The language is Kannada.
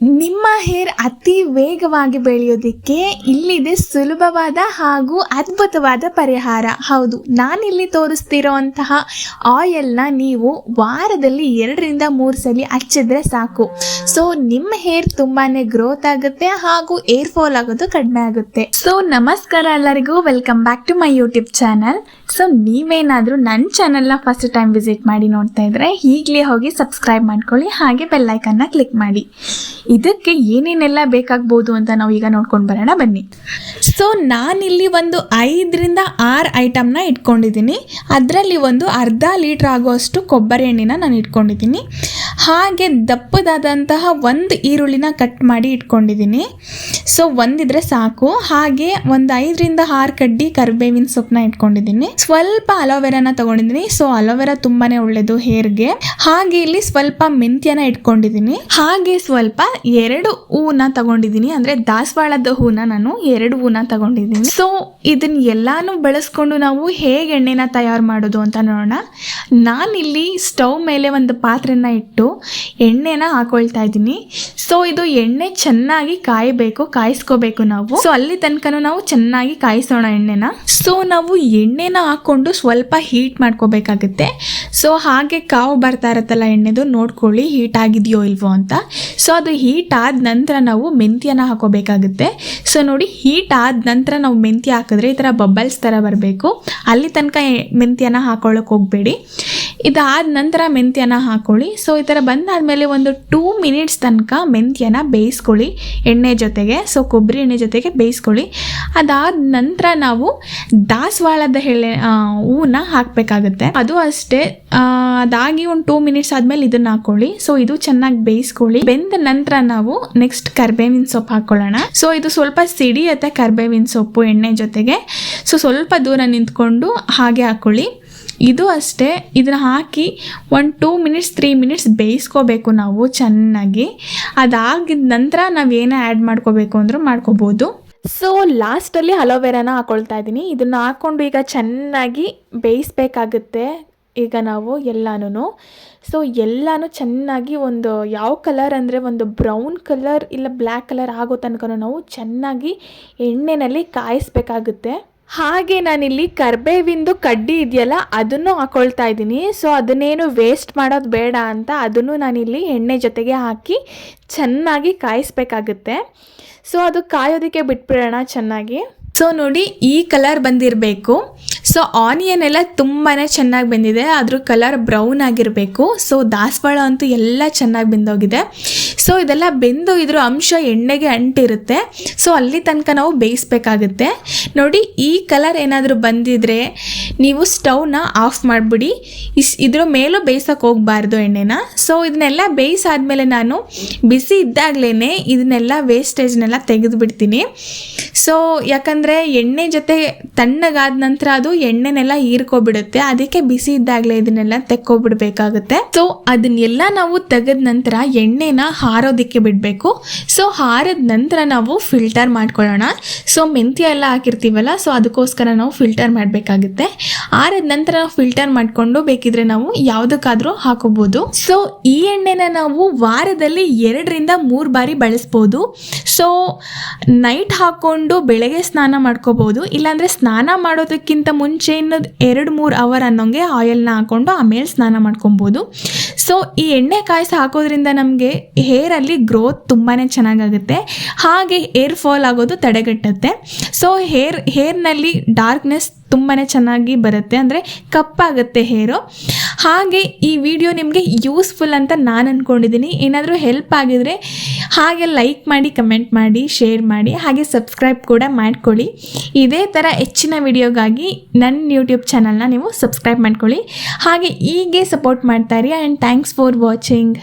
ನಿಮ್ಮ ಹೇರ್ ಅತಿ ವೇಗವಾಗಿ ಬೆಳೆಯೋದಕ್ಕೆ ಇಲ್ಲಿದೆ ಸುಲಭವಾದ ಹಾಗೂ ಅದ್ಭುತವಾದ ಪರಿಹಾರ. ಹೌದು, ನಾನಿಲ್ಲಿ ತೋರಿಸ್ತಿರೋಂತಹ ಆಯಿಲ್ನ ನೀವು ವಾರದಲ್ಲಿ ಎರಡರಿಂದ ಮೂರು ಸಲ ಹಚ್ಚಿದ್ರೆ ಸಾಕು. ಸೊ ನಿಮ್ಮ ಹೇರ್ ತುಂಬಾನೇ ಗ್ರೋತ್ ಆಗುತ್ತೆ ಹಾಗೂ ಏರ್ ಫಾಲ್ ಆಗೋದು ಕಡಿಮೆ ಆಗುತ್ತೆ. ಸೊ ನಮಸ್ಕಾರ ಎಲ್ಲರಿಗೂ. Welcome back to my YouTube channel so ನೀವೇನಾದರೂ ನನ್ನ ಚಾನಲ್ನ ಫಸ್ಟ್ ಟೈಮ್ ವಿಸಿಟ್ ಮಾಡಿ ನೋಡ್ತಾ ಇದ್ರೆ ಈಗಲೇ ಹೋಗಿ ಸಬ್ಸ್ಕ್ರೈಬ್ ಮಾಡ್ಕೊಳ್ಳಿ ಹಾಗೆ ಬೆಲ್ಲೈಕನ್ನ ಕ್ಲಿಕ್ ಮಾಡಿ. ಇದಕ್ಕೆ ಏನೇನೆಲ್ಲ ಬೇಕಾಗ್ಬೋದು ಅಂತ ನಾವು ಈಗ ನೋಡ್ಕೊಂಡು ಬರೋಣ, ಬನ್ನಿ. ಸೊ ನಾನಿಲ್ಲಿ ಒಂದು ಐದರಿಂದ ಆರು ಐಟಮ್ನ ಇಟ್ಕೊಂಡಿದ್ದೀನಿ. ಅದರಲ್ಲಿ ಒಂದು ಅರ್ಧ ಲೀಟ್ರ್ ಆಗುವಷ್ಟು ಕೊಬ್ಬರಿ ಎಣ್ಣೆನ ನಾನು ಇಟ್ಕೊಂಡಿದ್ದೀನಿ. ಹಾಗೆ ದಪ್ಪದಾದಂತಹ ಒಂದು ಈರುಳ್ಳಿನ ಕಟ್ ಮಾಡಿ ಇಟ್ಕೊಂಡಿದ್ದೀನಿ. ಸೊ ಒಂದಿದ್ರೆ ಸಾಕು. ಹಾಗೆ ಒಂದು ಐದರಿಂದ ಆರು ಕಡ್ಡಿ ಕರ್ಬೇವಿನ ಸೊಪ್ಪನ್ನ ಇಟ್ಕೊಂಡಿದ್ದೀನಿ. ಸ್ವಲ್ಪ ಅಲೋವೆರಾನ ತಗೊಂಡಿದ್ದೀನಿ. ಸೊ ಅಲೋವೆರಾ ತುಂಬಾನೇ ಒಳ್ಳೇದು ಹೇರ್ಗೆ. ಹಾಗೆ ಇಲ್ಲಿ ಸ್ವಲ್ಪ ಮೆಂತ್ಯನ ಇಟ್ಕೊಂಡಿದ್ದೀನಿ. ಹಾಗೆ ಸ್ವಲ್ಪ ಎರಡು ಹೂನ ತಗೊಂಡಿದ್ದೀನಿ. ಅಂದ್ರೆ ದಾಸವಾಳದ ಹೂನ ನಾನು ಎರಡು ಹೂನ ತಗೊಂಡಿದ್ದೀನಿ. ಸೊ ಇದನ್ನ ಎಲ್ಲಾನು ಬಳಸ್ಕೊಂಡು ನಾವು ಹೇಗೆ ಎಣ್ಣೆನ ತಯಾರು ಮಾಡೋದು ಅಂತ ನೋಡೋಣ. ನಾನಿಲ್ಲಿ ಸ್ಟವ್ ಮೇಲೆ ಒಂದು ಪಾತ್ರೆನ ಇಟ್ಟು ಎಣ್ಣೆನ ಹಾಕೊಳ್ತಾ ಇದ್ದೀನಿ. ಸೊ ಇದು ಎಣ್ಣೆ ಚೆನ್ನಾಗಿ ಕಾಯಬೇಕು. ಕಾಯಿಸ್ಕೋಬೇಕು ನಾವು. ಸೊ ಅಲ್ಲಿ ತನಕನೂ ನಾವು ಚೆನ್ನಾಗಿ ಕಾಯಿಸೋಣ ಎಣ್ಣೆನ. ಸೊ ನಾವು ಎಣ್ಣೆನ ಹಾಕೊಂಡು ಸ್ವಲ್ಪ ಹೀಟ್ ಮಾಡ್ಕೋಬೇಕಾಗುತ್ತೆ. ಸೊ ಹಾಗೆ ಕಾವು ಬರ್ತಾ ಇರತ್ತಲ್ಲ ಎಣ್ಣೆದು, ನೋಡ್ಕೊಳ್ಳಿ ಹೀಟ್ ಆಗಿದೆಯೋ ಇಲ್ವೋ ಅಂತ. ಸೊ ಅದು ಹೀಟ್ ಆದ ನಂತರ ನಾವು ಮೆಂತ್ಯನ ಹಾಕೋಬೇಕಾಗುತ್ತೆ. ಸೊ ನೋಡಿ ಹೀಟ್ ಆದ ನಂತರ ನಾವು ಮೆಂತ್ಯ ಹಾಕಿದ್ರೆ ಈ ಥರ ಬಬಲ್ಸ್ ಥರ ಬರಬೇಕು. ಅಲ್ಲಿ ತನಕ ಮೆಂತ್ಯನ ಹಾಕೊಳ್ಳೋಕೆ ಹೋಗಬೇಡಿ. ಇದಾದ ನಂತರ ಮೆಂತ್ಯನ ಹಾಕೊಳ್ಳಿ. ಸೊ ಈ ಥರ ಬಂದಾದಮೇಲೆ ಒಂದು ಟೂ ಮಿನಿಟ್ಸ್ ತನಕ ಮೆಂತ್ಯನ ಬೇಯಿಸ್ಕೊಳ್ಳಿ. ಎಣ್ಣೆ ಜೊತೆಗೆ ಸೊ ಕೊಬ್ಬರಿ ಎಣ್ಣೆ ಜೊತೆಗೆ ಬೇಯಿಸ್ಕೊಳ್ಳಿ. ಅದಾದ ನಂತರ ನಾವು ದಾಸವಾಳದ ಎಳೆ ಹೂವನ್ನ ಹಾಕಬೇಕಾಗುತ್ತೆ. ಅದು ಅಷ್ಟೇ ಅದಾಗಿ ಒಂದು ಟೂ ಮಿನಿಟ್ಸ್ ಆದಮೇಲೆ ಇದನ್ನ ಹಾಕೊಳ್ಳಿ. ಸೊ ಇದು ಚೆನ್ನಾಗಿ ಬೇಯಿಸ್ಕೊಳ್ಳಿ. ಬೆಂದ ನಂತರ ನಾವು ನೆಕ್ಸ್ಟ್ ಕರ್ಬೇವಿನ ಸೊಪ್ಪು ಹಾಕೊಳ್ಳೋಣ. ಸೊ ಇದು ಸ್ವಲ್ಪ ಸಿಡಿಯತ್ತೆ ಕರ್ಬೇವಿನ ಸೊಪ್ಪು ಎಣ್ಣೆ ಜೊತೆಗೆ. ಸೊ ಸ್ವಲ್ಪ ದೂರ ನಿಂತ್ಕೊಂಡು ಹಾಗೆ ಹಾಕೊಳ್ಳಿ. ಇದು ಅಷ್ಟೇ, ಇದನ್ನ ಹಾಕಿ ಒಂದು ಟೂ ಮಿನಿಟ್ಸ್ ತ್ರೀ ಮಿನಿಟ್ಸ್ ಬೇಯಿಸ್ಕೋಬೇಕು ನಾವು ಚೆನ್ನಾಗಿ. ಅದಾಗಿದ ನಂತರ ನಾವು ಏನೇ ಆ್ಯಡ್ ಮಾಡ್ಕೋಬೇಕು ಅಂದರೂ ಮಾಡ್ಕೋಬೋದು. ಸೊ ಲಾಸ್ಟಲ್ಲಿ ಅಲೋವೆರಾನ ಹಾಕೊಳ್ತಾ ಇದ್ದೀನಿ ಇದನ್ನ ಹಾಕ್ಕೊಂಡು ಈಗ ಚೆನ್ನಾಗಿ ಬೇಯಿಸ್ಬೇಕಾಗುತ್ತೆ ಈಗ ನಾವು ಎಲ್ಲಾನು ಸೊ ಎಲ್ಲಾನು ಚೆನ್ನಾಗಿ ಒಂದು ಯಾವ ಕಲರ್ ಅಂದರೆ ಒಂದು ಬ್ರೌನ್ ಕಲರ್ ಇಲ್ಲ ಬ್ಲ್ಯಾಕ್ ಕಲರ್ ಆಗೋ ತನಕ ನಾವು ಚೆನ್ನಾಗಿ ಎಣ್ಣೆನಲ್ಲಿ ಕಾಯಿಸ್ಬೇಕಾಗುತ್ತೆ. ಹಾಗೆ ನಾನಿಲ್ಲಿ ಕರ್ಬೇವಿಂದು ಕಡ್ಡಿ ಇದೆಯಲ್ಲ, ಅದನ್ನು ಹಾಕೊಳ್ತಾ ಇದ್ದೀನಿ. ಸೊ ಅದನ್ನೇನು ವೇಸ್ಟ್ ಮಾಡೋದು ಬೇಡ ಅಂತ ಅದನ್ನು ನಾನಿಲ್ಲಿ ಎಣ್ಣೆ ಜೊತೆಗೆ ಹಾಕಿ ಚೆನ್ನಾಗಿ ಕಾಯಿಸ್ಬೇಕಾಗುತ್ತೆ. ಸೊ ಅದು ಕಾಯೋದಕ್ಕೆ ಬಿಟ್ಬಿಡೋಣ ಚೆನ್ನಾಗಿ. ಸೊ ನೋಡಿ ಈ ಕಲರ್ ಬಂದಿರಬೇಕು. ಸೊ ಆನಿಯನ್ ಎಲ್ಲ ತುಂಬಾ ಚೆನ್ನಾಗಿ ಬೆಂದಿದೆ. ಅದ್ರ ಕಲರ್ ಬ್ರೌನ್ ಆಗಿರಬೇಕು. ಸೊ ದಾಸವಾಳ ಅಂತೂ ಎಲ್ಲ ಚೆನ್ನಾಗಿ ಬೆಂದೋಗಿದೆ. ಸೊ ಇದೆಲ್ಲ ಬೆಂದು ಇದ್ರ ಅಂಶ ಎಣ್ಣೆಗೆ ಅಂಟಿರುತ್ತೆ. ಸೊ ಅಲ್ಲಿ ತನಕ ನಾವು ಬೇಯಿಸ್ಬೇಕಾಗುತ್ತೆ. ನೋಡಿ, ಈ ಕಲರ್ ಏನಾದರೂ ಬಂದಿದ್ರೆ ನೀವು ಸ್ಟವ್ನ ಆಫ್ ಮಾಡಿಬಿಡಿ. ಇಸ್, ಇದ್ರ ಮೇಲೂ ಬೇಯಿಸೋಕೆ ಹೋಗಬಾರ್ದು ಎಣ್ಣೆನ. ಸೊ ಇದನ್ನೆಲ್ಲ ಬೇಯಿಸಾದ್ಮೇಲೆ ನಾನು ಬಿಸಿ ಇದ್ದಾಗಲೇ ಇದನ್ನೆಲ್ಲ ವೇಸ್ಟೇಜ್ನೆಲ್ಲ ತೆಗೆದುಬಿಡ್ತೀನಿ. ಸೊ ಯಾಕಂದರೆ ಎಣ್ಣೆ ಜೊತೆ ತಣ್ಣಗಾದ ನಂತರ ಅದು ಎಣ್ಣೆನೆಲ್ಲ ಹೀರ್ಕೊಬಿಡುತ್ತೆ. ಅದಕ್ಕೆ ಬಿಸಿ ಇದ್ದಾಗಲೇ ಇದನ್ನೆಲ್ಲ ತೆಕ್ಕೊಬಿಡ್ಬೇಕಾಗುತ್ತೆ. ಸೊ ಅದನ್ನೆಲ್ಲ ನಾವು ತೆಗೆದ ನಂತರ ಎಣ್ಣೆನ ಹಾರೋದಿಕ್ಕೆ ಬಿಡಬೇಕು. ಸೊ ಹಾರಿದ ನಂತರ ನಾವು ಫಿಲ್ಟರ್ ಮಾಡ್ಕೊಳ್ಳೋಣ. ಸೊ ಮೆಂತ್ಯ ಎಲ್ಲ ಹಾಕಿರ್ತೀವಲ್ಲ ಸೊ ಅದಕ್ಕೋಸ್ಕರ ನಾವು ಫಿಲ್ಟರ್ ಮಾಡಬೇಕಾಗುತ್ತೆ. ಆರಿದ ನಂತರ ನಾವು ಫಿಲ್ಟರ್ ಮಾಡಿಕೊಂಡು ಬೇಕಿದ್ರೆ ನಾವು ಯಾವುದಕ್ಕಾದ್ರೂ ಹಾಕೋಬಹುದು ಸೊ ಈ ಎಣ್ಣೆನ ನಾವು ವಾರದಲ್ಲಿ ಎರಡರಿಂದ ಮೂರು ಬಾರಿ ಬಳಸ್ಬೋದು. ಸೊ ನೈಟ್ ಹಾಕ್ಕೊಂಡು ಬೆಳಗ್ಗೆ ಸ್ನಾನ ಮಾಡ್ಕೋಬೋದು. ಇಲ್ಲಾಂದ್ರೆ ಸ್ನಾನ ಮಾಡೋದಕ್ಕಿಂತ ಮುಂಚೆ ಇನ್ನು ಎರಡು ಮೂರು ಅವರ್ ಅನ್ನೋಂಗೆ ಆಯಿಲ್ನ ಹಾಕ್ಕೊಂಡು ಆಮೇಲೆ ಸ್ನಾನ ಮಾಡ್ಕೊಬೋದು. ಸೊ ಈ ಎಣ್ಣೆ ಕಾಯಿಸಿ ಹಾಕೋದ್ರಿಂದ ನಮಗೆ ಹೇರಲ್ಲಿ ಗ್ರೋತ್ ತುಂಬಾ ಚೆನ್ನಾಗಾಗುತ್ತೆ. ಹಾಗೆ ಹೇರ್ ಫಾಲ್ ಆಗೋದು ತಡೆಗಟ್ಟುತ್ತೆ. ಸೊ ಹೇರ್ ಹೇರ್ನಲ್ಲಿ ಡಾರ್ಕ್ನೆಸ್ ತುಂಬಾ ಚೆನ್ನಾಗಿ ಬರುತ್ತೆ. ಅಂದರೆ ಕಪ್ಪಾಗುತ್ತೆ ಹೇರು. ಹಾಗೆ ಈ ವಿಡಿಯೋ ನಿಮಗೆ ಯೂಸ್ಫುಲ್ ಅಂತ ನಾನು ಅಂದ್ಕೊಂಡಿದ್ದೀನಿ ಏನಾದರೂ ಹೆಲ್ಪ್ ಆಗಿದರೆ ಹಾಗೆ ಲೈಕ್ ಮಾಡಿ ಕಮೆಂಟ್ ಮಾಡಿ ಶೇರ್ ಮಾಡಿ, ಹಾಗೆ ಸಬ್ಸ್ಕ್ರೈಬ್ ಕೂಡ ಮಾಡ್ಕೊಳ್ಳಿ. ಇದೇ ಥರ ಹೆಚ್ಚಿನ ವಿಡಿಯೋಗಾಗಿ ನನ್ನ ಯೂಟ್ಯೂಬ್ ಚಾನಲ್ನ ನೀವು ಸಬ್ಸ್ಕ್ರೈಬ್ ಮಾಡ್ಕೊಳ್ಳಿ. ಹಾಗೆ ಹೀಗೆ ಸಪೋರ್ಟ್ ಮಾಡ್ತಾ ಇರಿ ಆ್ಯಂಡ್ ಥ್ಯಾಂಕ್ಸ್ ಫಾರ್ ವಾಚಿಂಗ್